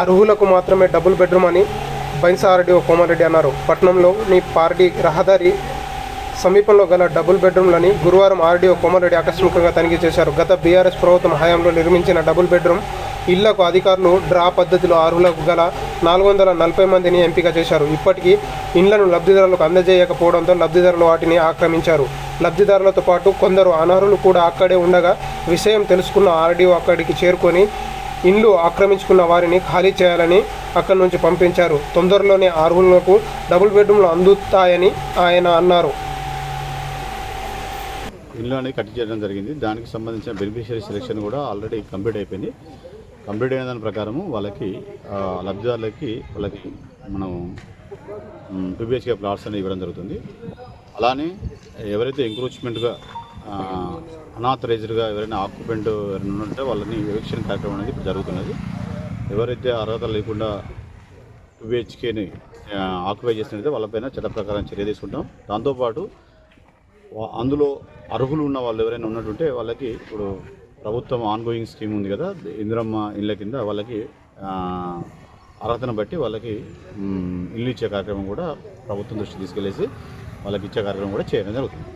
అర్హులకు మాత్రమే double bedroom అని బైన్సారెడ్డి ఓ కోమారెడ్డి అన్నారు. పట్నంలోని పార్టీ రహదారి సమీపంలో గల డబుల్ బెడ్రూమ్లని గురువారం ఆర్డీఓ కోమారెడ్డి ఆకస్మికంగా తనిఖీ చేశారు. గత బీఆర్ఎస్ ప్రభుత్వం హయాంలో నిర్మించిన డబుల్ బెడ్రూమ్ ఇళ్ళకు అధికారులు డ్రా పద్ధతిలో అర్హులకు గల నాలుగు వందల నలభై మందిని ఎంపిక చేశారు. ఇప్పటికీ ఇండ్లను లబ్ధిదారులకు అందజేయకపోవడంతో లబ్ధిదారులు వాటిని ఆక్రమించారు. లబ్ధిదారులతో పాటు కొందరు అనర్హులు కూడా అక్కడే ఉండగా విషయం తెలుసుకున్న ఆర్డీఓ అక్కడికి చేరుకొని ఇండ్లు ఆక్రమించుకున్న వారిని ఖాళీ చేయాలని అక్కడి నుంచి పంపించారు. తొందరలోనే అర్హులకు డబుల్ బెడ్రూమ్లు అందుతాయని ఆయన అన్నారు. ఇల్లు అనేది కట్టి చేయడం జరిగింది. దానికి సంబంధించిన బెనిఫిషియరీ సెలెక్షన్ కూడా ఆల్రెడీ కంప్లీట్ అయిపోయింది. కంప్లీట్ అయిన దాని ప్రకారము వాళ్ళకి లబ్ధిదారులకి వాళ్ళకి మనం టూ బిహెచ్కే ప్లాట్స్ అనేవి ఇవ్వడం జరుగుతుంది. అలానే ఎవరైతే ఎంక్రోచ్మెంట్గా అనాథరైజ్డ్గా ఎవరైనా ఆక్యుపెంట్ ఎవరైనా ఉంటే వాళ్ళని ఎవిక్షన్ కార్యక్రమం అనేది ఇప్పుడు జరుగుతున్నది. ఎవరైతే అర్హత లేకుండా టూ బిహెచ్కేని ఆక్యుపై చేసినట్లయితే వాళ్ళపైన చట్ట ప్రకారం చర్య తీసుకుంటాం. దాంతోపాటు అందులో అర్హులు ఉన్న వాళ్ళు ఎవరైనా ఉన్నట్టుంటే వాళ్ళకి ఇప్పుడు ప్రభుత్వం ఆన్గోయింగ్ స్కీమ్ ఉంది కదా ఇందిరమ్మ ఇళ్ళ కింద వాళ్ళకి అర్హతను బట్టి వాళ్ళకి ఇల్లు ఇచ్చే కార్యక్రమం కూడా ప్రభుత్వం దృష్టి తీసుకెళ్ళేసి వాళ్ళకి ఇచ్చే కార్యక్రమం కూడా చేయడం జరుగుతుంది.